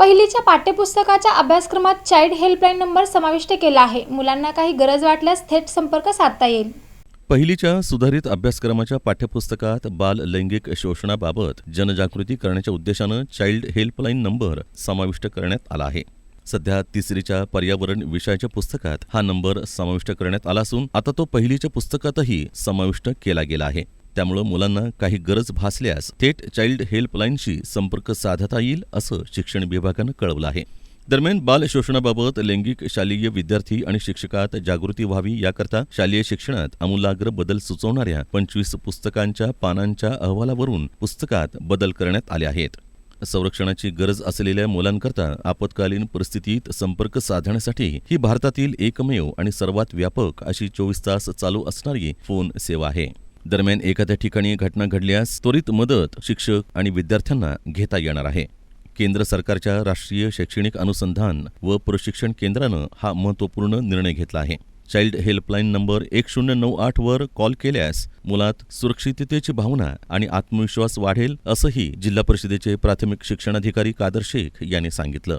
पहिलीच्या पाठ्यपुस्तकाच्या अभ्यासक्रमात child helpline number समाविष्ट केला आहे. मुलांना काही गरज वाटल्यास थेट संपर्क साधता येईल. पहिलीच्या सुधारित अभ्यासक्रमाच्या पाठ्यपुस्तकात बाल लैंगिक शोषणाबाबत जनजागृती करण्याच्या उद्देशानं चाइल्ड हेल्पलाईन नंबर समाविष्ट करण्यात आला आहे. सध्या तिसरीच्या पर्यावरण विषयाच्या पुस्तकात हा नंबर समाविष्ट करण्यात आला असून आता तो पहिलीच्या पुस्तकातही समाविष्ट केला गेला आहे. त्यामुळं मुलांना काही गरज भासल्यास थेट चाइल्ड हेल्पलाईनशी संपर्क साधता येईल असं शिक्षण विभागानं कळवलं आहे. दरम्यान बाल शोषणाबाबत लैंगिक शालेय विद्यार्थी आणि शिक्षकात जागृती व्हावी याकरता शालेय शिक्षणात आमूलाग्र बदल सुचवणाऱ्या पंचवीस पुस्तकांच्या पानांच्या अहवालावरून पुस्तकात बदल करण्यात आले आहेत. संरक्षणाची गरज असलेल्या मुलांकरता आपत्कालीन परिस्थितीत संपर्क साधण्यासाठी ही भारतातील एकमेव आणि सर्वात व्यापक अशी चोवीस तास चालू असणारी फोन सेवा आहे. दरम्यान एखाद्या ठिकाणी घटना घडल्यास त्वरित मदत शिक्षक आणि विद्यार्थ्यांना घेता येणार आहे. केंद्र सरकारच्या राष्ट्रीय शैक्षणिक अनुसंधान व प्रशिक्षण केंद्रानं हा महत्त्वपूर्ण निर्णय घेतला आहे. चाइल्ड हेल्पलाईन नंबर एक शून्य नऊ आठवर कॉल केल्यास मुलात सुरक्षिततेची भावना आणि आत्मविश्वास वाढेल असंही जिल्हा परिषदेचे प्राथमिक शिक्षणाधिकारी कादर शेख यांनी सांगितलं.